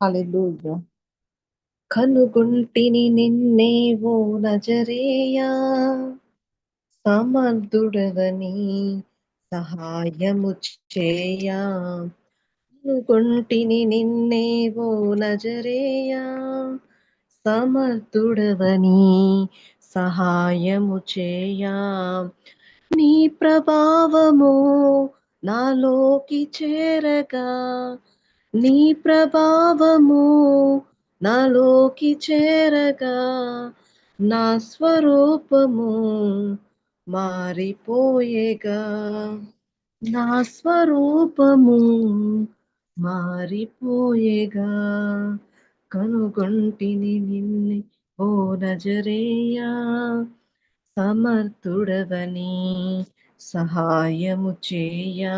హల్లెలూయా. కనుగొంటిని నిన్నే ఓ నజరేయా సమర్థుడవని సహాయము చేయా. కనుగొంటిని నిన్నే ఓ నజరేయా సమర్థుడవని సహాయము చేయా. నీ ప్రభావము నాలోకి చేరగా నీ ప్రభావము నాలోకి చేరగా నా స్వరూపము మారిపోయేగా. నా స్వరూపము మారిపోయేగా. కనుగొంటిని నిన్ను ఓ నజరేయా సమర్థుడవని సహాయము చేయా.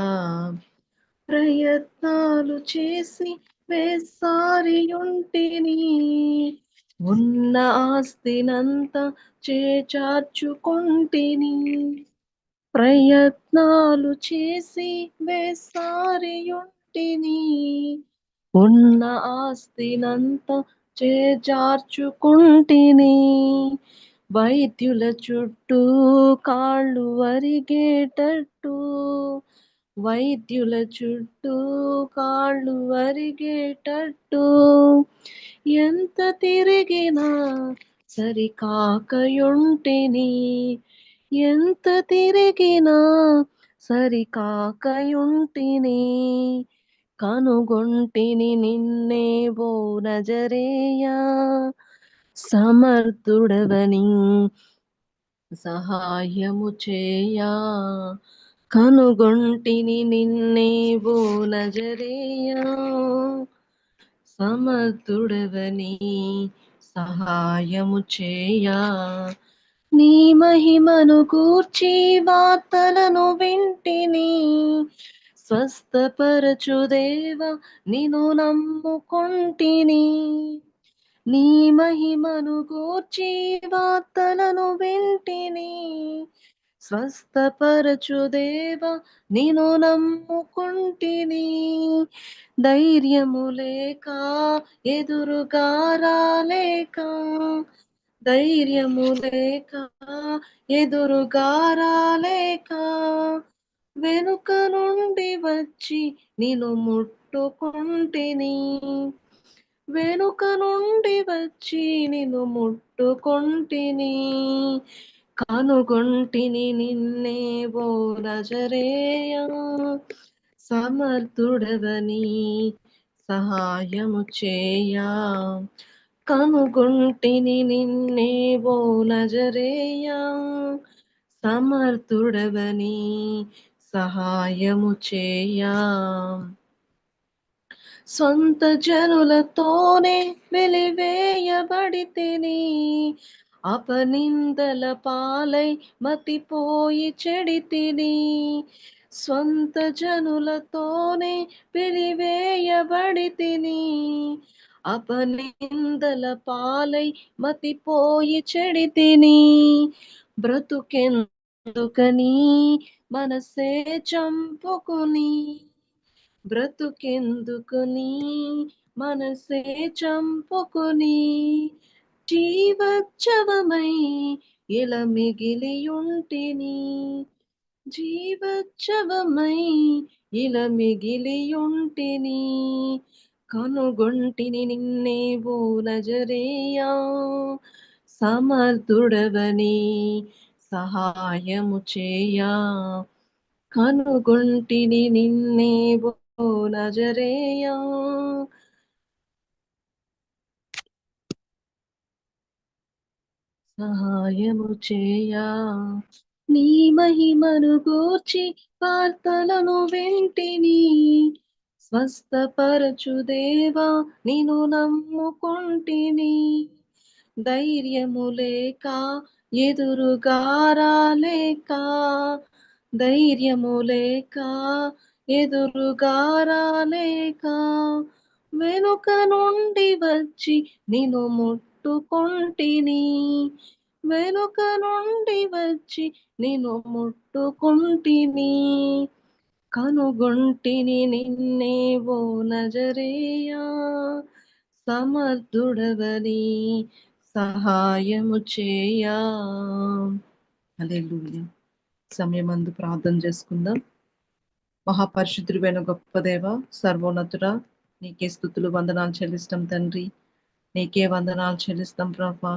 ప్రయత్నాలు చేసి వేసారి ఉంటిని ఉన్న ఆస్తినంతా చేచార్చుకుంటిని. ప్రయత్నాలు చేసి వేసారి ఉంటిని ఉన్న ఆస్తినంతా చేచార్చుకుంటిని. వైద్యుల చుట్టూ కాళ్ళు వరిగేటట్టు వైద్యుల చుట్టూ కాళ్ళు వరిగేటట్టు ఎంత తిరిగినా సరికాకయుంటిని. ఎంత తిరిగినా సరికాకయుంటిని. కనుగొంటిని నిన్నే ఓ నజరేయా. సమర్థుడవని సహాయము చేయా. కనుగొంటిని నిన్నే ఓ సమర్థుడవని సహాయము చేయా. నీ మహిమను కూర్చి వార్తలను వింటిని స్వస్థపరచుదేవ నిను నమ్ముకుంటిని. నీ మహిమను కూర్చి వార్తలను వింటిని స్వస్థపరచుదేవ నేను నమ్ముకుంటిని. ధైర్యము లేక ఎదురుగా రాలేక. ధైర్యము లేక ఎదురుగా రాలేక. వెనుక నుండి వచ్చి నేను ముట్టుకుంటిని. వెనుక నుండి వచ్చి నేను ముట్టుకుంటిని. కనుగొంటిని నిన్నే ఓ రజరేయ సమర్థుడవని సహాయము చేయా. కనుగొంటిని నిన్నే ఓ నజరేయ సమర్థుడవని సహాయము చేయా. సొంత జనులతోనే వెలివేయబడితిని అపనిందల పాలై మతిపోయి చెడి తిని సొంత జనులతోనే పిలివేయబడి తిని అపనిందల పాలై మతిపోయి చెడి తిని బ్రతుకెందుకని మనసే చంపుకుని బ్రతుకెందుకుని మనసే చంపుకుని జీవచ్చవమై ఇలా మిగిలియుంటిని. జీవచ్చవమై ఇలా మిగిలియుంటిని. కనుగొంటిని నిన్నే నజరేయా సమర్థుడవని సహాయము చేయా. కనుగొంటిని నిన్నే నజరేయా సహాయము చేయా నీ మహిమను గూర్చి వార్తలను వెంటిని. స్వస్థపరచు దేవా నేను నమ్ముకుంటిని. ధైర్యము లేక ఎదురుగారాలేక ధైర్యము లేక ఎదురుగారాలేక వెనుక నుండి వచ్చి నిన్ను ముట్టుకొంటిని. వెనుక నుండి వచ్చి నేను ముట్టుకుంటిని. కనుగొంటిని నిన్నే ఓ నజరేయా. సమర్థుడవని సహాయము చేయా. సమయం సమయమందు ప్రార్థన చేసుకుందాం. మహాపరిశుద్ధుడైన గొప్ప దేవ సర్వోన్నతుడ నీకే స్థుతులు వందనాలు చెల్లిస్తాం తండ్రి. నీకే వందనాలు చెల్లిస్తాం ప్రభా.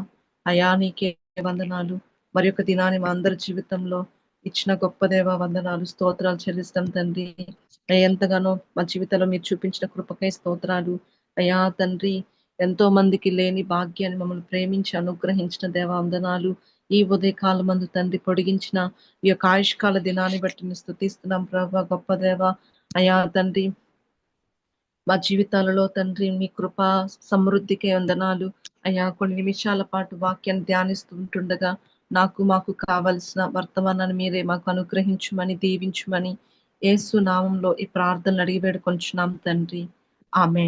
అయా నీకే వందనాలు. మరి యొక్క దినాన్ని మా అందరి జీవితంలో ఇచ్చిన గొప్ప దేవ వందనాలు స్తోత్రాలు చెల్లిస్తాం తండ్రి. ఎంతగానో మా జీవితంలో మీరు చూపించిన కృపకై స్తోత్రాలు. అయా తండ్రి ఎంతో మందికి లేని భాగ్యాన్ని మమ్మల్ని ప్రేమించి అనుగ్రహించిన దేవ వందనాలు. ఈ ఉదయ కాలమందు తండ్రి పొడిగించిన ఈ యొక్క ఆయుష్కాల దినాన్ని బట్టి స్థుతిస్తున్నాం ప్రభా గొప్ప దేవ. అయా తండ్రి మా జీవితాలలో తండ్రి మీ కృప సమృద్ధికి వందనాలు. అయ్యా కొన్ని నిమిషాల పాటు వాక్యాన్ని ధ్యానిస్తుంటుండగా నాకు మాకు కావలసిన వర్తమానాన్ని మీరే మాకు అనుగ్రహించుమని దీవించమని ఏసు నామంలో ఈ ప్రార్థనలు అడిగి వేడుకొంచున్నాం తండ్రి. ఆమె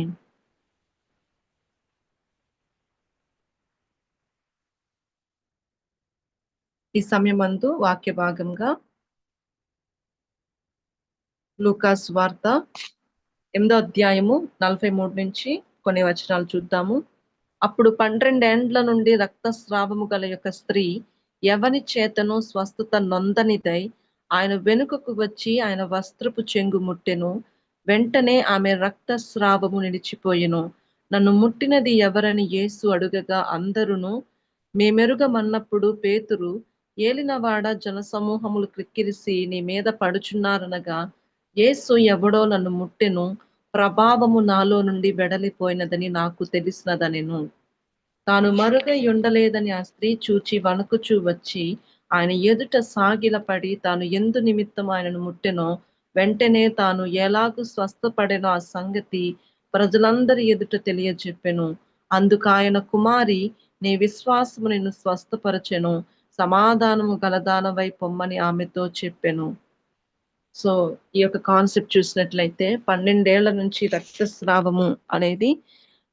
ఈ సమయమందు వాక్య భాగంగా లూకాస్ వార్త ఎనిమిదో అధ్యాయము నలభై మూడు నుంచి కొన్ని వచనాలు చూద్దాము. అప్పుడు పన్నెండేండ్ల నుండి రక్తస్రావము గల యొక్క స్త్రీ ఎవని చేతను స్వస్థత నొందనిదై ఆయన వెనుకకు వచ్చి ఆయన వస్త్రపు చెంగు ముట్టెను. వెంటనే ఆమె రక్తస్రావము నిలిచిపోయెను. నన్ను ముట్టినది ఎవరని యేసు అడుగగా అందరును మేమెరుగమన్నప్పుడు పేతురు ఏలినవాడ జనసమూహములు క్రిక్కిరిసి నీ మీద పడుచున్నారనగా యేసు ఎవడో నన్ను ముట్టెను. ప్రభావము నాలో నుండి వెడలిపోయినదని నాకు తెలిసినదనెను. తాను మరుగై ఉండలేదని ఆ స్త్రీ చూచి వణుకుచూ వచ్చి ఆయన ఎదుట సాగిలపడి తాను ఎందు నిమిత్తం ఆయనను ముట్టెనో వెంటనే తాను ఎలాగూ స్వస్థపడెనో ఆ సంగతి ప్రజలందరి ఎదుట తెలియజెప్పెను అందుకు ఆయన కుమారి నీ విశ్వాసము నిన్ను స్వస్థపరచెను. సమాధానము గలదానవై పొమ్మని ఆమెతో చెప్పెను. సో ఈ యొక్క కాన్సెప్ట్ చూసినట్లయితే పన్నెండేళ్ళ నుంచి రక్తస్రావము అనేది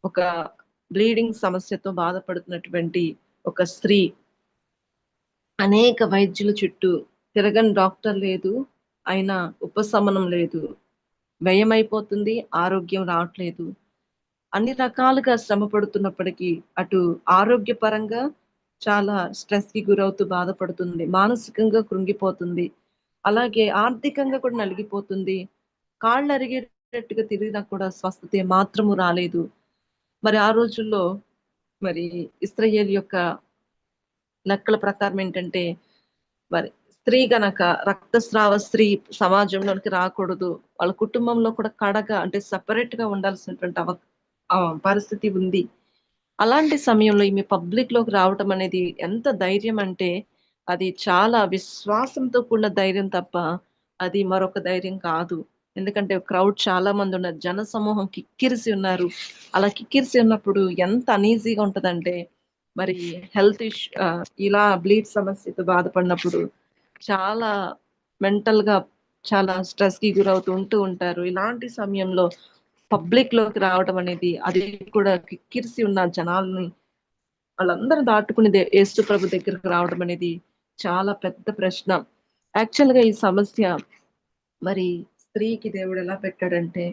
ఒక బ్లీడింగ్ సమస్యతో బాధపడుతున్నటువంటి ఒక స్త్రీ. అనేక వైద్యుల చుట్టూ తిరగని డాక్టర్ లేదు అయినా ఉపశమనం లేదు. వ్యయమైపోతుంది ఆరోగ్యం రావట్లేదు. అన్ని రకాలుగా శ్రమ పడుతున్నప్పటికీ అటు ఆరోగ్యపరంగా చాలా స్ట్రెస్కి గురవుతూ బాధపడుతుంది. మానసికంగా కృంగిపోతుంది. అలాగే ఆర్థికంగా కూడా నలిగిపోతుంది. కాళ్ళు అరిగేటట్టుగా తిరిగినా కూడా స్వస్థత మాత్రము రాలేదు. మరి ఆ రోజుల్లో మరి ఇస్రయేల్ యొక్క లెక్కల ప్రకారం ఏంటంటే మరి స్త్రీ గనక రక్తస్రావ స్త్రీ సమాజంలోనికి రాకూడదు. వాళ్ళ కుటుంబంలో కూడా కడగా అంటే సపరేట్గా ఉండాల్సినటువంటి అవ పరిస్థితి ఉంది. అలాంటి సమయంలో ఈమె పబ్లిక్లోకి రావటం అనేది ఎంత ధైర్యం అంటే అది చాలా విశ్వాసంతో కూడిన ధైర్యం తప్ప అది మరొక ధైర్యం కాదు. ఎందుకంటే క్రౌడ్ చాలా మంది ఉన్నారు జన సమూహం కిక్కిరిసి ఉన్నారు. అలా కిక్కిరిసి ఉన్నప్పుడు ఎంత అనీజీగా ఉంటదంటే మరి హెల్త్ ఇష్యూ ఇలా బ్లీడ్ సమస్యతో బాధపడినప్పుడు చాలా మెంటల్గా చాలా స్ట్రెస్కి గురవుతూ ఉంటూ ఉంటారు. ఇలాంటి సమయంలో పబ్లిక్లోకి రావడం అనేది అది కూడా కిక్కిరిసి ఉన్న జనాల్ని వాళ్ళందరూ దాటుకుని యేసు ప్రభు దగ్గరకు రావడం అనేది చాలా పెద్ద ప్రశ్న. యాక్చువల్గా ఈ సమస్య మరి స్త్రీకి దేవుడు ఎలా పెట్టాడంటే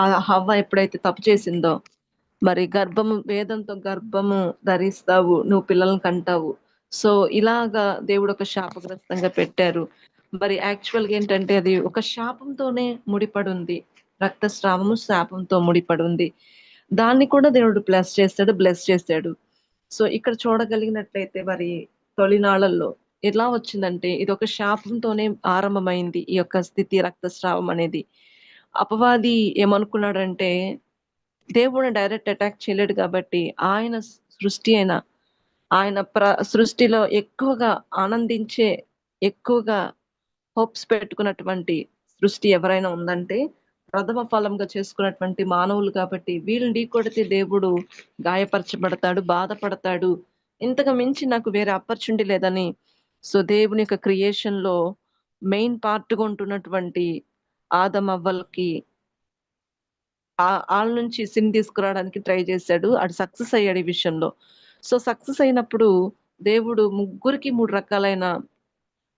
ఆ హవ్వ ఎప్పుడైతే తప్పు చేసిందో మరి గర్భము వేదంతో గర్భము ధరిస్తావు నువ్వు పిల్లల్ని కంటావు. సో ఇలాగా దేవుడు ఒక శాపగ్రస్తంగా పెట్టారు. మరి యాక్చువల్గా ఏంటంటే అది ఒక శాపంతోనే ముడిపడి ఉంది రక్తస్రావము శాపంతో ముడిపడి ఉంది దాన్ని కూడా దేవుడు ప్లస్ చేస్తాడు బ్లెస్ చేస్తాడు. సో ఇక్కడ చూడగలిగినట్లయితే మరి తొలినాళ్ళల్లో ఎలా వచ్చిందంటే ఇది ఒక శాపంతోనే ఆరంభమైంది ఈ యొక్క స్థితి రక్తస్రావం అనేది. అపవాది ఏమనుకున్నాడంటే దేవుడిని డైరెక్ట్ అటాక్ చేయలేడు కాబట్టి ఆయన సృష్టి అయిన ఆయన ప్ర సృష్టిలో ఎక్కువగా ఆనందించే ఎక్కువగా హోప్స్ పెట్టుకున్నటువంటి సృష్టి ఎవరైనా ఉందంటే ప్రథమ ఫలంగా చేసుకున్నటువంటి మానవులు కాబట్టి వీళ్ళని ఢీకొడితే దేవుడు గాయపరచబడతాడు బాధపడతాడు ఇంతకు మించి నాకు వేరే ఆపర్చునిటీ లేదని సో దేవుని యొక్క క్రియేషన్లో మెయిన్ పార్ట్గా ఉంటున్నటువంటి ఆదమవ్వలకి వాళ్ళ నుంచి సిన్ తీసుకురావడానికి ట్రై చేశాడు. అది సక్సెస్ అయ్యాడు ఈ విషయంలో. సో సక్సెస్ అయినప్పుడు దేవుడు ముగ్గురికి మూడు రకాలైన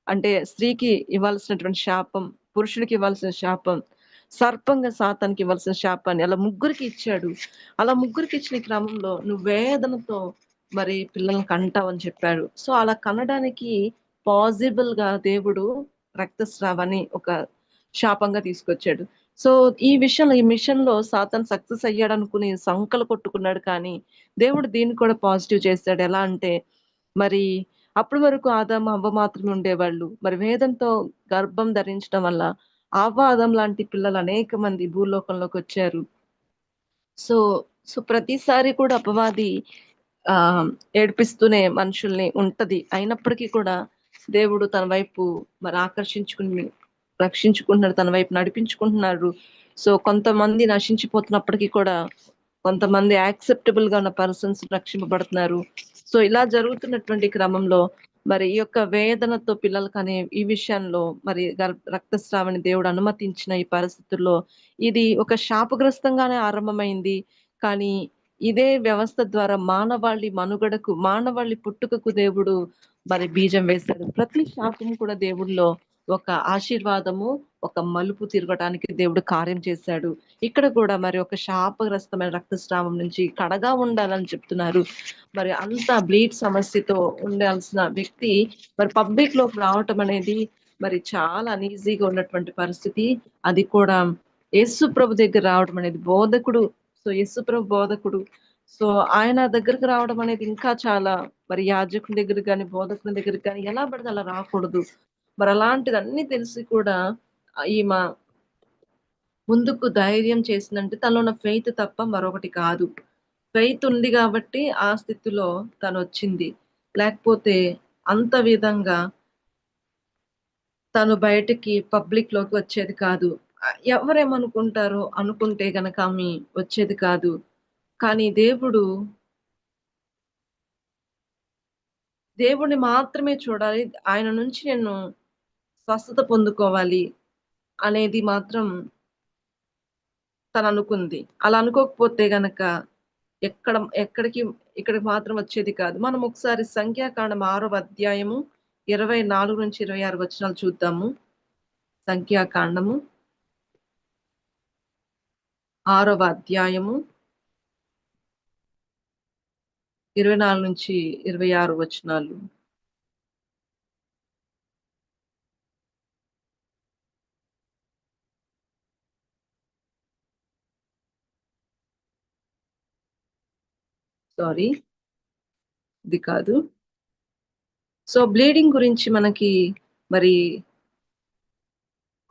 అంటే స్త్రీకి ఇవ్వాల్సినటువంటి శాపం పురుషుడికి ఇవ్వాల్సిన శాపం సర్పంగా సాతానికి ఇవ్వాల్సిన శాపాన్ని అలా ముగ్గురికి ఇచ్చాడు. అలా ముగ్గురికి ఇచ్చిన క్రమంలో నువ్వు వేదనతో మరి పిల్లల్ని కంటావని చెప్పాడు. సో అలా కనడానికి పాసిబుల్గా దేవుడు రక్తస్రావాన్ని ఒక శాపంగా తీసుకొచ్చాడు. సో ఈ విషయంలో ఈ మిషన్లో సాతన్ సక్సెస్ అయ్యాడు అనుకుని సంకలు కొట్టుకున్నాడు కానీ దేవుడు దీన్ని కూడా పాజిటివ్ చేశాడు. ఎలా అంటే మరి అప్పటి వరకు ఆదాం అవ్వ మాత్రమే ఉండేవాళ్ళు. మరి వేదంతో గర్భం ధరించడం వల్ల అవ్వ ఆదం లాంటి పిల్లలు అనేక మంది భూలోకంలోకి వచ్చారు. సో సో ప్రతిసారి కూడా అపవాది ఆ ఏడిపిస్తూనే మనుషుల్ని ఉంటది. అయినప్పటికీ కూడా దేవుడు తన వైపు మరి ఆకర్షించుకుని రక్షించుకుంటున్నాడు తన వైపు నడిపించుకుంటున్నారు. సో కొంతమంది నశించిపోతున్నప్పటికీ కూడా కొంతమంది యాక్సెప్టబుల్గా ఉన్న పర్సన్స్ రక్షింపబడుతున్నారు. సో ఇలా జరుగుతున్నటువంటి క్రమంలో మరి ఈ యొక్క వేదనతో పిల్లలకు అనే ఈ విషయంలో మరి గర్- రక్తస్రావాన్ని దేవుడు అనుమతించిన ఈ పరిస్థితుల్లో ఇది ఒక శాపగ్రస్తంగానే ఆరంభమైంది. కానీ ఇదే వ్యవస్థ ద్వారా మానవాళి మనుగడకు మానవాళి పుట్టుకకు దేవుడు మరి బీజం వేశాడు. ప్రతి శాపం కూడా దేవుడిలో ఒక ఆశీర్వాదము ఒక మలుపు తిరగటానికి దేవుడు కార్యం చేశాడు. ఇక్కడ కూడా మరి ఒక శాపగ్రస్తమైన రక్తస్రావం నుంచి కడగా ఉండాలని చెప్తున్నారు. మరి అంత బ్లీడ్ సమస్యతో ఉండాల్సిన వ్యక్తి మరి పబ్లిక్లోకి రావటం అనేది మరి చాలా అనీజీగా ఉన్నటువంటి పరిస్థితి. అది కూడా యేసు ప్రభు దగ్గర రావడం అనేది బోధకుడు సో యేసు ప్రభు బోధకుడు. సో ఆయన దగ్గరకు రావడం అనేది ఇంకా చాలా మరి యాజకుని దగ్గర కానీ బోధకుని దగ్గర కానీ ఎలా పడితే అలా రాకూడదు. మరి అలాంటిది అన్ని తెలిసి కూడా ఈమె ముందుకు ధైర్యం చేసిందంటే తనలో ఉన్న ఫెయిత్ తప్ప మరొకటి కాదు. ఫెయిత్ ఉంది కాబట్టి ఆ స్థితిలో తను వచ్చింది. లేకపోతే అంత విధంగా తను బయటికి పబ్లిక్లోకి వచ్చేది కాదు. ఎవరేమనుకుంటారో అనుకుంటే గనక ఆమె వచ్చేది కాదు. కానీ దేవుడు దేవుడిని మాత్రమే చూడాలి. ఆయన నుంచి నేను స్వస్థత పొందుకోవాలి అనేది మాత్రం తను అనుకుంది అలా అనుకోకపోతే గనక ఎక్కడ ఎక్కడికి ఇక్కడికి మాత్రం వచ్చేది కాదు. మనం ఒకసారి సంఖ్యాకాండం ఆరవ అధ్యాయము ఇరవై నాలుగు నుంచి ఇరవై ఆరు వచనాలు చూద్దాము. సంఖ్యాకాండము. ఆరవ అధ్యాయము ఇరవై నాలుగు నుంచి ఇరవై ఆరు వచనాలు. సారీ ఇది కాదు. సో బ్లీడింగ్ గురించి మనకి మరి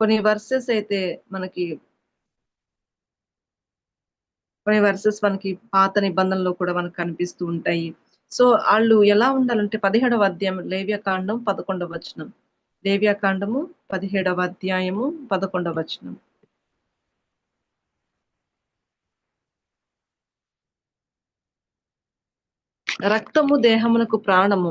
కొన్ని వర్సెస్ అయితే మనకి కొన్ని వర్సెస్ మనకి పాత నిబంధనలో కూడా మనకు కనిపిస్తూ ఉంటాయి. సో వాళ్ళు ఎలా ఉండాలంటే పదిహేడవ అధ్యాయం లేవ్యకాండం పదకొండవ వచనం. లేవ్యకాండము పదిహేడవ అధ్యాయము పదకొండవ వచనం. రక్తము దేహమునకు ప్రాణము.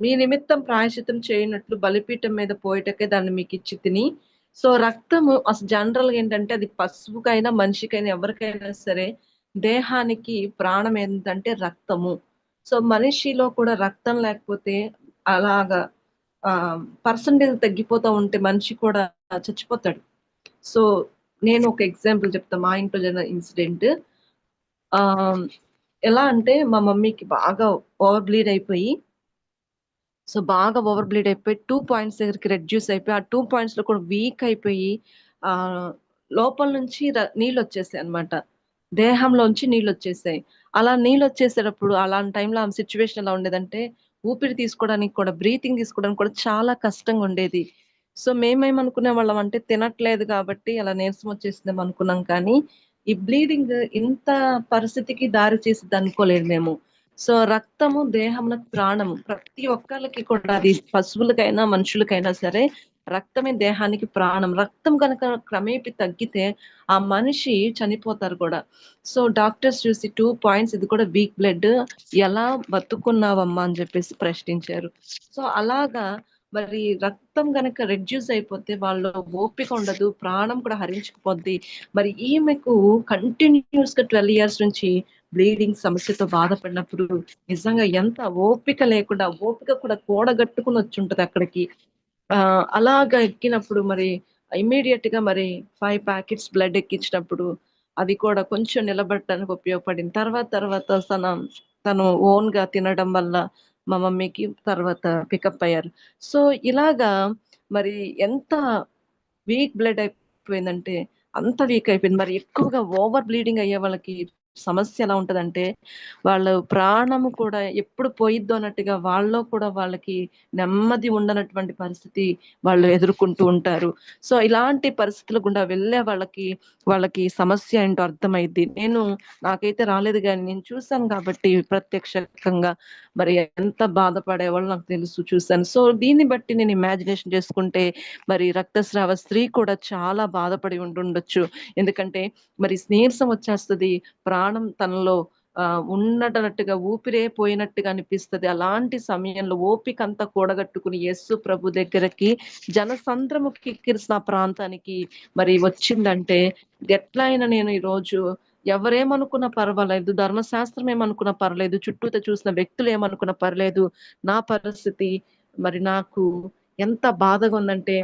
మీ నిమిత్తం ప్రాయశ్చితం చేయనట్లు బలిపీఠం మీద పోయేటకే దాన్ని మీకు ఇచ్చి తిని సో రక్తము అసలు జనరల్గా ఏంటంటే అది పశువుకైనా మనిషికైనా ఎవరికైనా సరే దేహానికి ప్రాణం ఏంటంటే రక్తము. సో మనిషిలో కూడా రక్తం లేకపోతే అలాగా ఆ పర్సంటేజ్ తగ్గిపోతూ ఉంటే మనిషి కూడా చచ్చిపోతాడు. సో నేను ఒక ఎగ్జాంపుల్ చెప్తా మా ఇంట్లో జరిగిన ఇన్సిడెంట్. ఆ ఎలా అంటే మా మమ్మీకి బాగా ఓవర్ బ్లీడ్ అయిపోయి సో బాగా ఓవర్ బ్లీడ్ అయిపోయి టూ పాయింట్స్ దగ్గరికి రెడ్యూస్ అయిపోయి ఆ టూ పాయింట్స్లో కూడా వీక్ అయిపోయి ఆ లోపల నుంచి నీళ్ళు వచ్చేసాయి అనమాట దేహంలోంచి నీళ్ళు వచ్చేసాయి. అలా నీళ్ళు వచ్చేసేటప్పుడు అలాంటి టైంలో ఆమె సిచ్యువేషన్ ఎలా ఉండేదంటే ఊపిరి తీసుకోవడానికి కూడా బ్రీతింగ్ తీసుకోవడానికి కూడా చాలా కష్టంగా ఉండేది. సో మేమేమనుకునే వాళ్ళం అంటే తినట్లేదు కాబట్టి అలా నీరసం వచ్చేసిందేమో అనుకున్నాం కానీ ఈ బ్లీడింగ్ ఇంత పరిస్థితికి దారి చేసింది అనుకోలేదు మేము. సో రక్తము దేహమునకు ప్రాణము ప్రతి ఒక్కరికి కూడా అది పశువులకైనా మనుషులకైనా సరే రక్తమే దేహానికి ప్రాణం. రక్తం కనుక క్రమేపీ తగ్గితే ఆ మనిషి చనిపోతారు కూడా. సో డాక్టర్స్ చూసి టూ పాయింట్స్ ఇది కూడా వీక్ బ్లడ్ ఎలా బతుకున్నావమ్మా అని చెప్పేసి ప్రశ్నించారు. సో అలాగా మరి రక్తం గనక రెడ్యూస్ అయిపోతే వాళ్ళు ఓపిక ఉండదు ప్రాణం కూడా హరించుకుపోద్ది. మరి ఈమెకు కంటిన్యూస్గా ట్వెల్వ్ ఇయర్స్ నుంచి బ్లీడింగ్ సమస్యతో బాధపడినప్పుడు నిజంగా ఎంత ఓపిక లేకుండా ఓపిక కూడా కూడగట్టుకుని వచ్చి ఉంటుంది అక్కడికి. ఆ అలాగా ఎక్కినప్పుడు మరి ఇమ్మీడియట్గా మరి ఫైవ్ ప్యాకెట్స్ బ్లడ్ ఎక్కించినప్పుడు అది కూడా కొంచెం నిలబడటానికి ఉపయోగపడింది. తర్వాత తర్వాత తన తను ఓన్గా తినడం వల్ల మా మమ్మీకి తర్వాత పికప్ అయ్యారు. సో ఇలాగా మరి ఎంత వీక్ బ్లడ్ అయిపోయిందంటే అంత వీక్ అయిపోయింది. మరి ఎక్కువగా ఓవర్ బ్లీడింగ్ అయ్యే వాళ్ళకి సమస్య ఎలా ఉంటదంటే వాళ్ళ ప్రాణము కూడా ఎప్పుడు పోయిద్దో అన్నట్టుగా వాళ్ళలో కూడా వాళ్ళకి నెమ్మది ఉండనటువంటి పరిస్థితి వాళ్ళు ఎదుర్కొంటూ ఉంటారు. సో ఇలాంటి పరిస్థితుల గుండా వెళ్ళే వాళ్ళకి వాళ్ళకి సమస్య ఏంటో అర్థమైద్ది. నేను నాకైతే రాలేదు కానీ నేను చూశాను కాబట్టి ప్రత్యక్షంగా మరి ఎంత బాధపడే వాళ్ళు నాకు తెలుసు చూశాను. సో దీన్ని బట్టి నేను ఇమాజినేషన్ చేసుకుంటే మరి రక్తస్రావ స్త్రీ కూడా చాలా బాధపడి ఉండుండొచ్చు. ఎందుకంటే మరి నీరసం వచ్చేస్తుంది ప్రాణం తనలో ఆ ఊపిరే పోయినట్టుగా అనిపిస్తది. అలాంటి సమయంలో ఓపిక అంతా కూడగట్టుకుని యస్సు ప్రభు దగ్గరకి జనసంద్రము కిక్కిరిసిన ప్రాంతానికి మరి వచ్చిందంటే ఎట్లా అయినా నేను ఈ రోజు ఎవరేమనుకున్నా పర్వాలేదు ధర్మశాస్త్రం ఏమనుకున్నా పర్లేదు చుట్టూత చూసిన వ్యక్తులు ఏమనుకున్నా పర్లేదు నా పరిస్థితి మరి నాకు ఎంత బాధగా ఉందంటే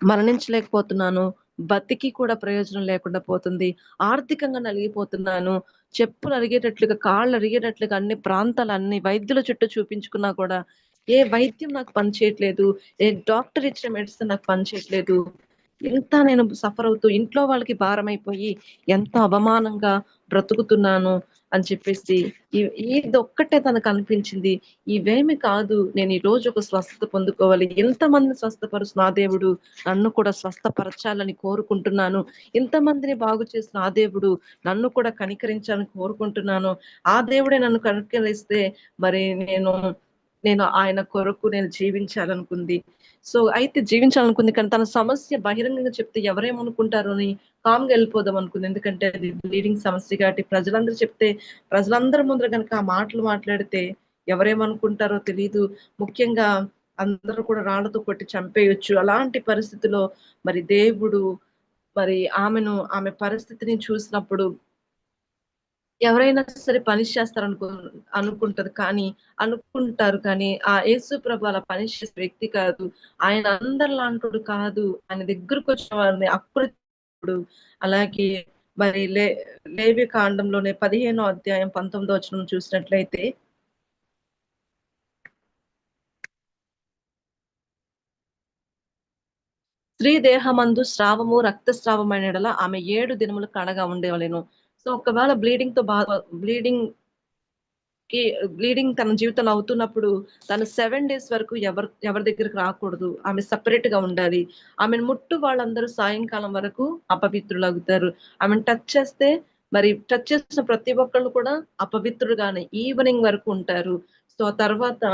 మరణించలేకపోతున్నాను బతికి కూడా ప్రయోజనం లేకుండా పోతుంది. ఆర్థికంగా నలిగిపోతున్నాను. చెప్పులు అరిగేటట్లుగా కాళ్ళు అరిగేటట్లుగా అన్ని ప్రాంతాలు అన్ని వైద్యుల చుట్టూ చూపించుకున్నా కూడా ఏ వైద్యం నాకు పనిచేయట్లేదు. ఏ డాక్టర్ ఇచ్చిన మెడిసిన్ నాకు పనిచేయట్లేదు. ఎంత నేను సఫర్ అవుతూ ఇంట్లో వాళ్ళకి భారం అయిపోయి ఎంత అవమానంగా బ్రతుకుతున్నాను అని చెప్పేసి ఏది ఒక్కటే తనకు అనిపించింది. ఇవేమి కాదు నేను ఈ రోజు ఒక స్వస్థత పొందుకోవాలి. ఎంతమంది స్వస్థపరుస్తున్న ఆ దేవుడు నన్ను కూడా స్వస్థపరచాలని కోరుకుంటున్నాను. ఎంతమందిని బాగు చేసిన ఆ దేవుడు నన్ను కూడా కనికరించాలని కోరుకుంటున్నాను. ఆ దేవుడే నన్ను కనికరిస్తే మరి నేను నేను ఆయన కొరకు నేను జీవించాలనుకుంది. సో అయితే జీవించాలనుకుంది కానీ తన సమస్య బహిరంగంగా చెప్తే ఎవరేమనుకుంటారు అని కామ్గా వెళ్ళిపోదాం అనుకుంది. ఎందుకంటే అది బ్లీడింగ్ సమస్య కాబట్టి ప్రజలందరూ చెప్తే ప్రజలందరి ముందర కనుక ఆ మాటలు మాట్లాడితే ఎవరేమనుకుంటారో తెలియదు ముఖ్యంగా అందరూ కూడా రాళ్ళతో కొట్టి చంపేయొచ్చు. అలాంటి పరిస్థితిలో మరి దేవుడు మరి ఆమెను ఆమె పరిస్థితిని చూసినప్పుడు ఎవరైనా సరే పనిష్ చేస్తారు అనుకో అనుకుంటది కానీ అనుకుంటారు కానీ ఆ యేసు ప్రభు అలా పనిష్ చేసే వ్యక్తి కాదు. ఆయన అందరిలాంటి కాదు. ఆయన దగ్గరకు వచ్చిన వారిని అకృతుడు అలాగే మరి లే లేవి కాండంలోనే పదిహేనో అధ్యాయం పంతొమ్మిదో వచ్చిన చూసినట్లయితే స్త్రీ దేహమందు స్రావము రక్తస్రావమైన ఆమె ఏడు దినములు కడగా ఉండేవలేను. సో ఒకవేళ బ్లీడింగ్తో బాధ బ్లీడింగ్కి బ్లీడింగ్ తన జీవితంలో అవుతున్నప్పుడు తను సెవెన్ డేస్ వరకు ఎవరు ఎవరి దగ్గరికి రాకూడదు. ఆమె సపరేట్గా ఉండాలి. ఆమెను ముట్టు వాళ్ళందరూ సాయంకాలం వరకు అపవిత్రులు అవుతారు ఆమెను టచ్ చేస్తే మరి టచ్ చేసిన ప్రతి ఒక్కళ్ళు కూడా అపవిత్రుడుగానే ఈవినింగ్ వరకు ఉంటారు. సో తర్వాత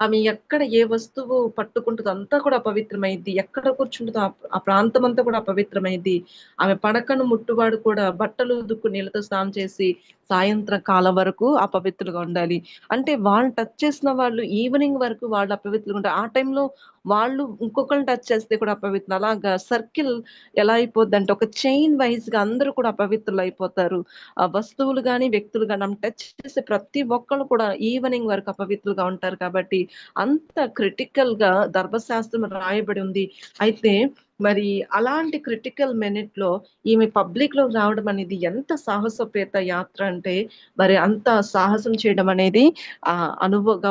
ఆమె ఎక్కడ ఏ వస్తువు పట్టుకుంటుందో అంతా కూడా అపవిత్రమైంది ఎక్కడ కూర్చుంటుందో ఆ- ప్రాంతం అంతా కూడా అపవిత్రమైంది ఆమె పడకను ముట్టువాడు కూడా బట్టలు దుక్కు నీళ్ళతో స్నానం చేసి సాయంత్రం కాలం వరకు అపవిత్రులుగా ఉండాలి. అంటే వాళ్ళు టచ్ చేసిన వాళ్ళు ఈవినింగ్ వరకు వాళ్ళు అపవిత్రులుగా ఉంటారు ఆ టైంలో వాళ్ళు ఇంకొకరిని టచ్ చేస్తే కూడా అపవిత్రులు. అలాగా సర్కిల్ ఎలా అయిపోద్ది అంటే ఒక చైన్ వైజ్గా అందరూ కూడా అపవిత్రులు అయిపోతారు. ఆ వస్తువులు కానీ వ్యక్తులు కానీ టచ్ చేసే ప్రతి ఒక్కరు కూడా ఈవినింగ్ వరకు అపవిత్రులుగా ఉంటారు కాబట్టి అంత క్రిటికల్గా ధర్మశాస్త్రం రాయబడి ఉంది. అయితే మరి అలాంటి క్రిటికల్ మినిట్లో ఈమె పబ్లిక్లో రావడం అనేది ఎంత సాహసోపేత యాత్ర అంటే మరి అంత సాహసం చేయడం అనేది ఆ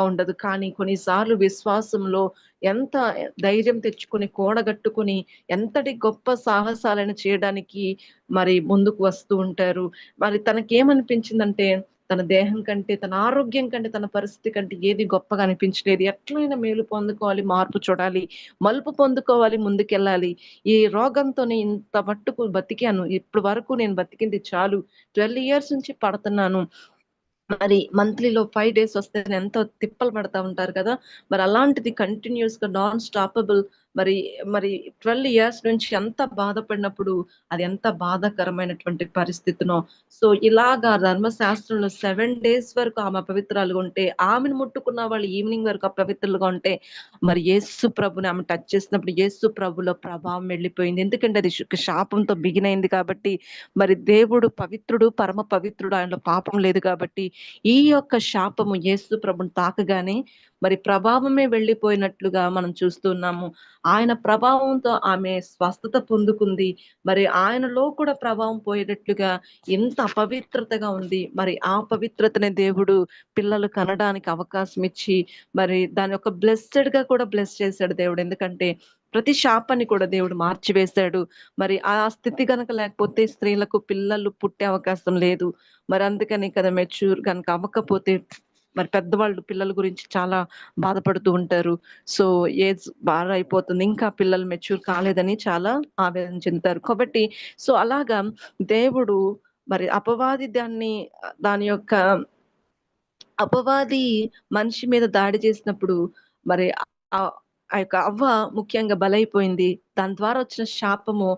ఉండదు. కానీ కొన్నిసార్లు విశ్వాసంలో ఎంత ధైర్యం తెచ్చుకొని కూడగట్టుకొని ఎంతటి గొప్ప సాహసాలను చేయడానికి మరి ముందుకు వస్తూ ఉంటారు. మరి తనకేమనిపించిందంటే తన దేహం కంటే తన ఆరోగ్యం కంటే తన పరిస్థితి కంటే ఏది గొప్పగా అనిపించలేదు. ఎట్లయినా మేలు పొందుకోవాలి మార్పు చూడాలి మలుపు పొందుకోవాలి ముందుకెళ్ళాలి. ఈ రోగంతోనే ఇంత మట్టుకు బతికాను. ఇప్పటి వరకు నేను బతికింది చాలు. ట్వెల్వ్ ఇయర్స్ నుంచి పడుతున్నాను. మరి మంత్లీలో ఫైవ్ డేస్ వస్తే ఎంతో తిప్పలు పడతా ఉంటారు కదా. మరి అలాంటిది కంటిన్యూస్గా నాన్ స్టాపబుల్ మరి మరి 12 ఇయర్స్ నుంచి ఎంత బాధపడినప్పుడు అది ఎంత బాధాకరమైనటువంటి పరిస్థితినో. సో, ఇలాగా ధర్మశాస్త్రంలో సెవెన్ డేస్ వరకు ఆమె అపవిత్రాలుగా ఉంటే, ఆమెను ముట్టుకున్న వాళ్ళు ఈవినింగ్ వరకు అపవిత్రులుగా ఉంటే, మరి యేసు ప్రభుని ఆమె టచ్ చేసినప్పుడు యేసు ప్రభులో ప్రభావం వెళ్ళిపోయింది. ఎందుకంటే అది శాపంతో బిగినైంది కాబట్టి, మరి దేవుడు పవిత్రుడు, పరమ పవిత్రుడు. ఆయనలో పాపం లేదు కాబట్టి, ఈ యొక్క శాపము యేసు ప్రభుని తాకగానే మరి ప్రభావమే వెళ్ళిపోయినట్లుగా మనం చూస్తున్నాము. ఆయన ప్రభావంతో ఆమె స్వస్థత పొందుకుంది. మరి ఆయనలో కూడా ప్రభావం పోయేటట్లుగా ఎంత అపవిత్రతగా ఉంది. మరి ఆ పవిత్రతనే దేవుడు పిల్లలు కనడానికి అవకాశం ఇచ్చి, మరి దాని యొక్క బ్లెస్సెడ్గా కూడా బ్లెస్ చేశాడు దేవుడు. ఎందుకంటే ప్రతి శాపాన్ని కూడా దేవుడు మార్చివేశాడు. మరి ఆ స్థితి గనక లేకపోతే స్త్రీలకు పిల్లలు పుట్టే అవకాశం లేదు. మరి అందుకని కదా మెచ్యూర్ గనక అవ్వకపోతే మరి పెద్దవాళ్ళు పిల్లల గురించి చాలా బాధపడుతూ ఉంటారు. సో, ఏజ్ బాగా అయిపోతుంది. ఇంకా పిల్లలు మెచ్యూర్ కాలేదని చాలా ఆవేదన చెందుతారు. కాబట్టి సో, అలాగా దేవుడు మరి అపవాది దాన్ని దాని యొక్క అపవాది మనిషి మీద దాడి చేసినప్పుడు మరి ఆ యొక్క అవ్వ ముఖ్యంగా బలైపోయింది. దాని ద్వారా వచ్చిన శాపము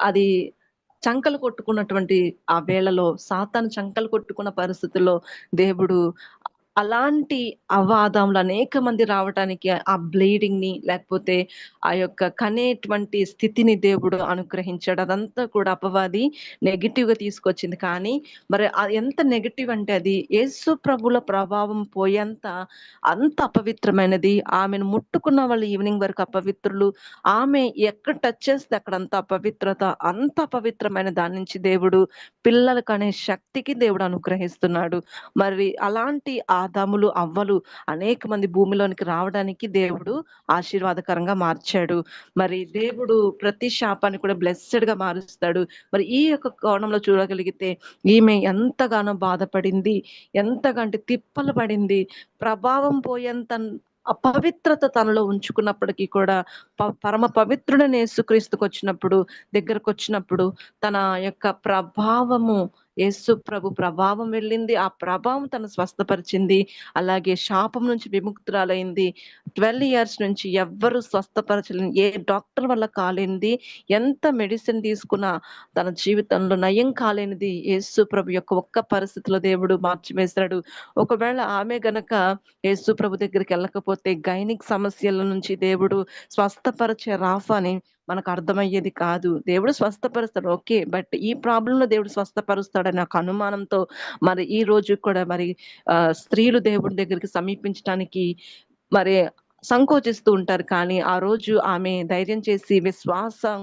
అది చంకలు కొట్టుకున్నటువంటి ఆ వేళలో సాతాను చంకలు కొట్టుకున్న పరిస్థితుల్లో దేవుడు అలాంటి అవాదములు అనేక మంది రావటానికి ఆ బ్లీడింగ్‌ని లేకపోతే ఆ యొక్క కనేటువంటి స్థితిని దేవుడు అనుగ్రహించాడు. అదంతా కూడా అపవాది నెగెటివ్‌గా తీసుకొచ్చింది. కానీ మరి అది ఎంత నెగిటివ్ అంటే అది యేసు ప్రభుల ప్రభావం పోయేంత అంత అపవిత్రమైనది. ఆమెను ముట్టుకున్న వాళ్ళు ఈవినింగ్ వరకు అపవిత్రులు. ఆమె ఎక్కడ టచ్ చేస్తే అక్కడ అంత అపవిత్రత. అంత అపవిత్రమైన దాని నుంచి దేవుడు పిల్లలకు అనే శక్తికి దేవుడు అనుగ్రహిస్తున్నాడు. మరి అలాంటి ఆదాములు, అవ్వలు అనేక మంది భూమిలోనికి రావడానికి దేవుడు ఆశీర్వాదకరంగా మార్చాడు. మరి దేవుడు ప్రతి శాపాన్ని కూడా బ్లెస్సెడ్‌గా మారుస్తాడు. మరి ఈ యొక్క కోణంలో చూడగలిగితే ఈమె ఎంతగానో బాధపడింది. ఎంతగంటే తిప్పలు పడింది. ప్రభావం పోయేంత అపవిత్రత తనలో ఉంచుకున్నప్పటికీ కూడా ప పరమ వచ్చినప్పుడు దగ్గరకు వచ్చినప్పుడు తన యొక్క ప్రభావము యేసు ప్రభు ప్రభావం వెళ్ళింది. ఆ ప్రభావం తను స్వస్థపరిచింది. అలాగే శాపం నుంచి విముక్తురాలైంది. 12 ఇయర్స్ నుంచి ఎవ్వరు స్వస్థపరచలేని ఏ డాక్టర్ వల్ల కాలేనిది, ఎంత మెడిసిన్ తీసుకున్నా తన జీవితంలో నయం కాలేనిది యేసు ప్రభు యొక్క ఒక్క పరిస్థితిలో దేవుడు మార్చివేశాడు. ఒకవేళ ఆమె గనక యేసు ప్రభు దగ్గరికెళ్ళకపోతే గైనిక్ సమస్యల నుంచి దేవుడు స్వస్థపరిచే రాఫాని మనకు అర్థమయ్యేది కాదు. దేవుడు స్వస్థపరుస్తాడు ఓకే. బట్ ఈ ప్రాబ్లంలో దేవుడు స్వస్థపరుస్తాడని ఒక అనుమానంతో మరి ఈ రోజు కూడా మరి స్త్రీలు దేవుడి దగ్గరికి సమీపించడానికి మరి సంకోచిస్తూ ఉంటారు. కానీ ఆ రోజు ఆమె ధైర్యం చేసి విశ్వాసం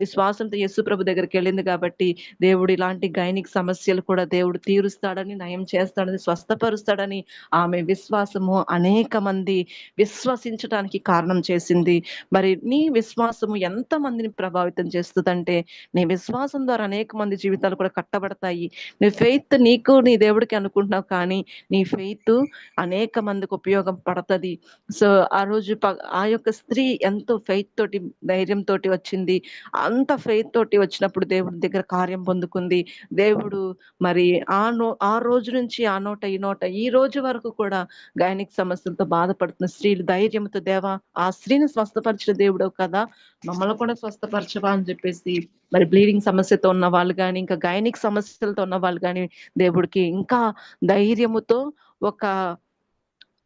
విశ్వాసంతో దగ్గరికి వెళ్ళింది కాబట్టి దేవుడు ఇలాంటి గైనిక్ సమస్యలు కూడా దేవుడు తీరుస్తాడని, నయం చేస్తాడని, స్వస్థపరుస్తాడని ఆమె విశ్వాసము అనేక మంది విశ్వసించటానికి కారణం చేసింది. మరి నీ విశ్వాసము ఎంత మందిని ప్రభావితం చేస్తుందంటే నీ విశ్వాసం ద్వారా అనేక మంది జీవితాలు కూడా కట్టబడతాయి. నీ ఫెయిత్ నీకు నీ దేవుడికి అనుకుంటున్నావు కానీ, నీ ఫెయిత్ అనేక మందికి ఉపయోగం సో, ఆ రోజు ప ఆ యొక్క స్త్రీ ఎంతో ఫెయిత్ తోటి, ధైర్యంతోటి వచ్చింది. అంత ఫెయిత్ తోటి వచ్చినప్పుడు దేవుడి దగ్గర కార్యం పొందుకుంది. దేవుడు మరి ఆ నో ఆ రోజు నుంచి ఆ నోట, ఈ నోట ఈ రోజు వరకు కూడా గైనిక్ సమస్యలతో బాధపడుతున్న స్త్రీలు ధైర్యంతో దేవా! ఆ స్త్రీని స్వస్థపరిచిన దేవుడు కదా! మమ్మల్ని కూడా స్వస్థపరచవా అని చెప్పేసి మరి బ్లీడింగ్ సమస్యతో ఉన్న వాళ్ళు కానీ ఇంకా గైనిక్ సమస్యలతో ఉన్న వాళ్ళు కానీ దేవుడికి ఇంకా ధైర్యముతో ఒక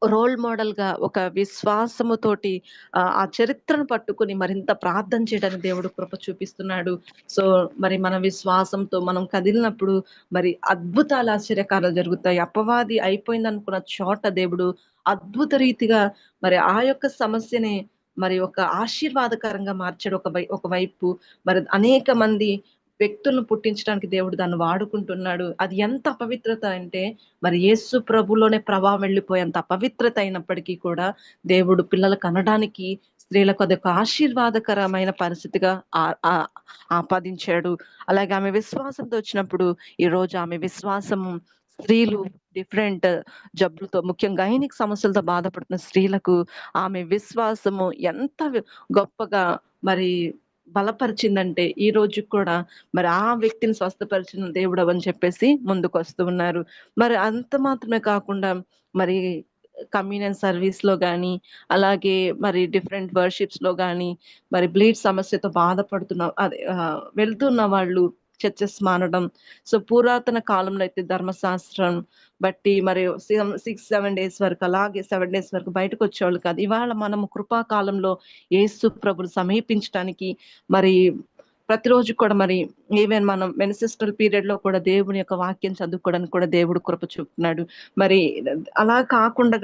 రోల్ మోడల్‌గా ఒక విశ్వాసముతోటి ఆ చరిత్రను పట్టుకొని మరింత ప్రార్థన చేయడానికి దేవుడు కృప చూపిస్తున్నాడు. సో, మరి మన విశ్వాసంతో మనం కదిలినప్పుడు మరి అద్భుతాలు, ఆశ్చర్యకారాలు జరుగుతాయి. అపవాది అయిపోయిందనుకున్న చోట దేవుడు అద్భుత రీతిగా మరి ఆ యొక్క సమస్యని మరి ఒక ఆశీర్వాదకరంగా మార్చాడు. ఒక వై ఒకవైపు మరి అనేక మంది వ్యక్తులను పుట్టించడానికి దేవుడు దాన్ని వాడుకుంటున్నాడు. అది ఎంత అపవిత్రత అంటే మరి యేసు ప్రభులోనే ప్రభావం వెళ్ళిపోయేంత అపవిత్రత అయినప్పటికీ కూడా దేవుడు పిల్లలు కనడానికి స్త్రీలకు అదొక ఆశీర్వాదకరమైన పరిస్థితిగా ఆ ఆపాదించాడు. అలాగే ఆమె విశ్వాసంతో వచ్చినప్పుడు ఈరోజు ఆమె విశ్వాసము స్త్రీలు డిఫరెంట్ జబ్బులతో ముఖ్యంగా గైనిక్ సమస్యలతో బాధపడుతున్న స్త్రీలకు ఆమె విశ్వాసము ఎంత గొప్పగా మరి బలపరిచిందంటే ఈ రోజు కూడా మరి ఆ వ్యక్తిని స్వస్థపరిచిన దేవుడు అని చెప్పేసి ముందుకొస్తూ ఉన్నారు. మరి అంత మాత్రమే కాకుండా మరి కమ్యూనియన్ సర్వీస్‌లో కానీ అలాగే మరి డిఫరెంట్ వర్షిప్స్‌లో కానీ మరి బ్లీడ్ సమస్యతో బాధపడుతున్న అదే వెళ్తున్న వాళ్ళు చర్చస్ మానడం. సో, పురాతన కాలంలో అయితే ధర్మశాస్త్రం బట్టి మరి సిక్స్ సెవెన్ డేస్ వరకు అలాగే సెవెన్ డేస్ వరకు బయటకొచ్చేవాళ్ళు కాదు. ఇవాళ మనము కృపాకాలంలో యేసు ప్రభులు సమీపించడానికి మరి ప్రతిరోజు కూడా మరి ఈవెన్ మనం మెన్సెస్ట్రల్ పీరియడ్‌లో కూడా దేవుని యొక్క వాక్యం చదువుకోవడానికి కూడా దేవుడు కృప చూపుతున్నాడు. మరి అలా కాకుండా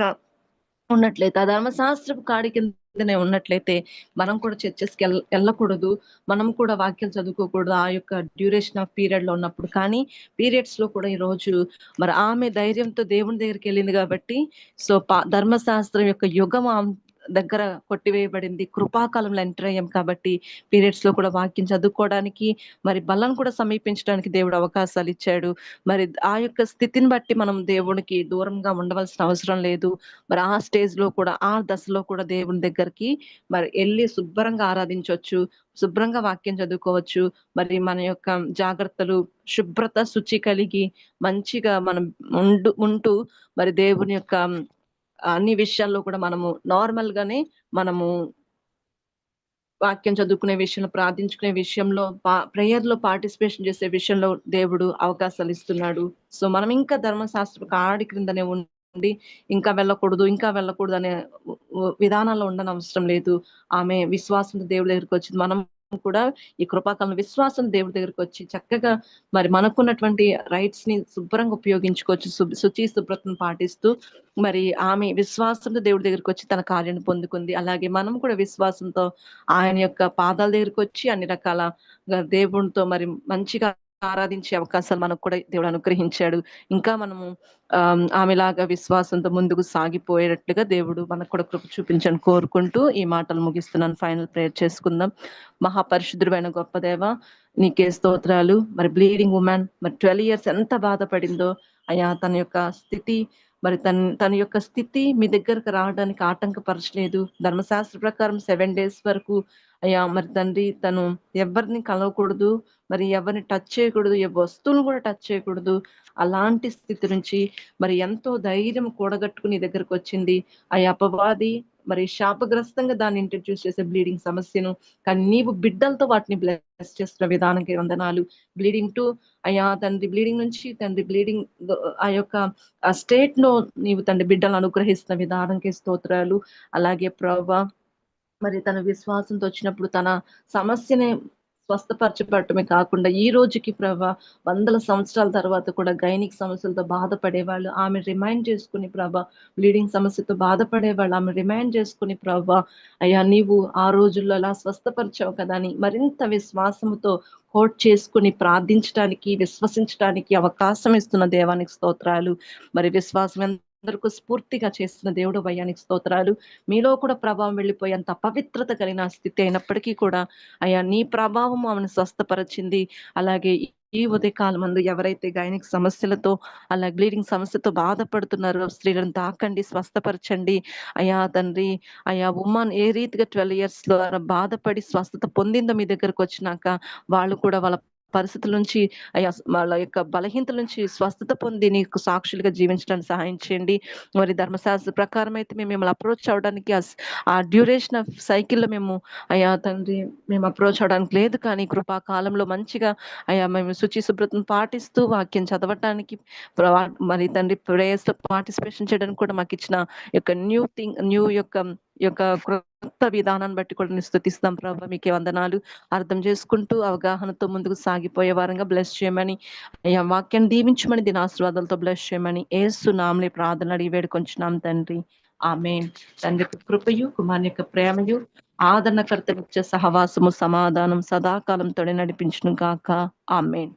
ఉన్నట్లయితే ఆ ధర్మశాస్త్రపు కాడి కిందనే ఉన్నట్లయితే మనం కూడా చర్చెస్‌కి ఎల్ మనం కూడా వాక్యాలు చదువుకోకూడదు. ఆ యొక్క డ్యూరేషన్ ఆఫ్ పీరియడ్లో ఉన్నప్పుడు. కానీ పీరియడ్స్లో కూడా ఈరోజు మరి ఆమె ధైర్యంతో దేవుని దగ్గరికి వెళ్ళింది కాబట్టి సో, ప ధర్మశాస్త్రం యొక్క యుగం దగ్గర కొట్టివేయబడింది. కృపాకాలంలో ఎంటర్ అయ్యాం కాబట్టి పీరియడ్స్లో కూడా వాక్యం చదువుకోవడానికి, మరి బలం కూడా సమీపించడానికి దేవుడు అవకాశాలిచ్చాడు. మరి ఆ యొక్క స్థితిని బట్టి మనం దేవునికి దూరంగా ఉండవలసిన అవసరం లేదు. మరి ఆ స్టేజ్లో కూడా ఆ దశలో కూడా దేవుని దగ్గరికి మరి వెళ్ళి శుభ్రంగా ఆరాధించవచ్చు శుభ్రంగా వాక్యం చదువుకోవచ్చు. మరి మన యొక్క జాగ్రత్తలు, శుభ్రత, శుచి కలిగి మంచిగా మనం ఉండు ఉంటూ మరి దేవుని యొక్క అన్ని విషయాల్లో కూడా మనము నార్మల్ గానే మనము వాక్యం చదువుకునే విషయంలో, ప్రార్థించుకునే విషయంలో, పా ప్రేయర్‌లో పార్టిసిపేషన్ చేసే విషయంలో దేవుడు అవకాశాలు ఇస్తున్నాడు సో, మనం ఇంకా ధర్మశాస్త్ర కాడి క్రిందనే ఉండి ఇంకా వెళ్ళకూడదు, ఇంకా వెళ్ళకూడదు అనే వ్ ఉండని విధానంలో ఉండనవసరం లేదు. ఆమె విశ్వాసంతో దేవుడి దగ్గరికొచ్చింది. మనం కూడా ఈ కృపాకాలంలో విశ్వాసం దేవుడి దగ్గరికి వచ్చి చక్కగా మరి మనకున్నటువంటి రైట్స్ని శుభ్రంగా ఉపయోగించుకోవచ్చు. శుచి, శుభ్రతను పాటిస్తూ మరి ఆమె విశ్వాసంతో దేవుడి దగ్గరికి వచ్చి తన కార్యాన్ని పొందుకుంది. అలాగే మనం కూడా విశ్వాసంతో ఆయన యొక్క పాదాల దగ్గరికి వచ్చి అన్ని రకాల దేవునితో మరి మంచిగా ఆరాధించే అవకాశాలు మనకు కూడా దేవుడు అనుగ్రహించాడు. ఇంకా మనము ఆమెలాగా విశ్వాసంతో ముందుకు సాగిపోయేటట్లుగా దేవుడు మనకు కూడా కృప చూపించని కోరుకుంటూ ఈ మాటలు ముగిస్తున్నాను. ఫైనల్ ప్రేయర్ చేసుకుందాం. మహాపరిశుద్ధుడైన గొప్ప దేవ నీకే స్తోత్రాలు. మరి బ్లీడింగ్ ఉమెన్ మరి 12 ఇయర్స్ ఎంత బాధపడిందో అయ్యా తన యొక్క స్థితి మరి తన తన యొక్క స్థితి మీ దగ్గరకు రావడానికి ఆటంకపరచలేదు. ధర్మశాస్త్ర ప్రకారం సెవెన్ డేస్ వరకు అయ్యా మరి తండ్రి తను ఎవరిని కలవకూడదు. మరి ఎవరిని టచ్ చేయకూడదు. ఏ వస్తువులు కూడా టచ్ చేయకూడదు. అలాంటి స్థితి నుంచి మరి ఎంతో ధైర్యం కూడగట్టుకుని దగ్గరకు వచ్చింది ఆ అపవాది మరి శాపగ్రస్తంగా దాన్ని ఇంట్రడ్యూస్ చేసే బ్లీడింగ్ సమస్యను కానీ నీవు బిడ్డలతో వాటిని బ్లెస్ చేస్తున్న విధానానికి వందనాలు. బ్లీడింగ్ టు అయ్యా తండ్రి బ్లీడింగ్ నుంచి తండ్రి బ్లీడింగ్ ఆ యొక్క ఆ స్టేట్‌లో నీవు తండ్రి బిడ్డలను అనుగ్రహిస్తున్న విధానంకి స్తోత్రాలు. అలాగే ప్రభా మరి తన విశ్వాసంతో వచ్చినప్పుడు తన సమస్యని స్వస్థపరచబడటమే కాకుండా ఈ రోజుకి ప్రభా వందల సంవత్సరాల తర్వాత కూడా గైనిక్ సమస్యలతో బాధపడేవాళ్ళు ఆమె రిమైండ్ చేసుకుని ప్రభా బ్లీడింగ్ సమస్యతో బాధపడేవాళ్ళు ఆమె రిమైండ్ చేసుకుని ప్రభా అయ్యా నీవు ఆ రోజుల్లో అలా స్వస్థపరిచావు కదా అని మరింత విశ్వాసముతో హోట్ చేసుకుని ప్రార్థించడానికి, విశ్వసించడానికి అవకాశం ఇస్తున్న దేవానికి స్తోత్రాలు. మరి విశ్వాసం అందరికీ స్ఫూర్తిగా చేస్తున్న దేవుడు భయానికి స్తోత్రాలు. మీలో కూడా ప్రభావం వెళ్ళిపోయేంత పవిత్రత కలిగిన స్థితి అయినప్పటికీ కూడా అయ్యా నీ ప్రభావం ఆమెను స్వస్థపరిచింది. అలాగే ఈ ఉదయకాలమందు ఎవరైతే గైనిక్ సమస్యలతో అలా బ్లీడింగ్ సమస్యతో బాధపడుతున్నారో స్త్రీలను తాకండి, స్వస్థపరచండి. అయ్యా తండ్రి అయ్యా ఉమాన్ ఏ రీతిగా 12 ఇయర్స్‌లో బాధపడి స్వస్థత పొందిందో మీ దగ్గరకొచ్చినాక వాళ్ళు కూడా వాళ్ళ పరిస్థితుల నుంచి అయ్యా వాళ్ళ యొక్క బలహీనతల నుంచి స్వస్థత పొంది నీకు సాక్షులుగా జీవించడానికి సహాయం చేయండి. మరి ధర్మశాస్త్ర ప్రకారం అయితే మేము మిమ్మల్ని అప్రోచ్ అవ్వడానికి ఆ డ్యూరేషన్ ఆఫ్ సైకిల్‌లో మేము అయ్యా తండ్రి మేము అప్రోచ్ అవ్వడానికి లేదు కానీ కృపా కాలంలో మంచిగా అయ్యా మేము శుచి, శుభ్రతను పాటిస్తూ వాక్యం చదవటానికి మరి తండ్రి ప్రేయర్స్‌లో పార్టిసిపేషన్ చేయడానికి కూడా మాకు ఇచ్చిన యొక్క న్యూ థింగ్ న్యూ యొక్క యొక్క క్రొత్త విధానాన్ని బట్టి కూడా నేను స్తుతిస్తాం ప్రభా! మీకే వందనాలు. అర్థం చేసుకుంటూ అవగాహనతో ముందుకు సాగిపోయే వారంగా బ్లెస్ చేయమని వాక్యాన్ని దీవించమని దీని ఆశీర్వాదాలతో బ్లెస్ చేయమని యేసు ప్రార్థన అడిగి వేడుకొంచున్నాం తండ్రి. ఆమె తండ్రి యొక్క కృపయు, కుమార్ యొక్క ప్రేమయు, ఆదరణకర్త నిత్య సహవాసము, సమాధానం సదాకాలంతోనే నడిపించును గాక. ఆమెన్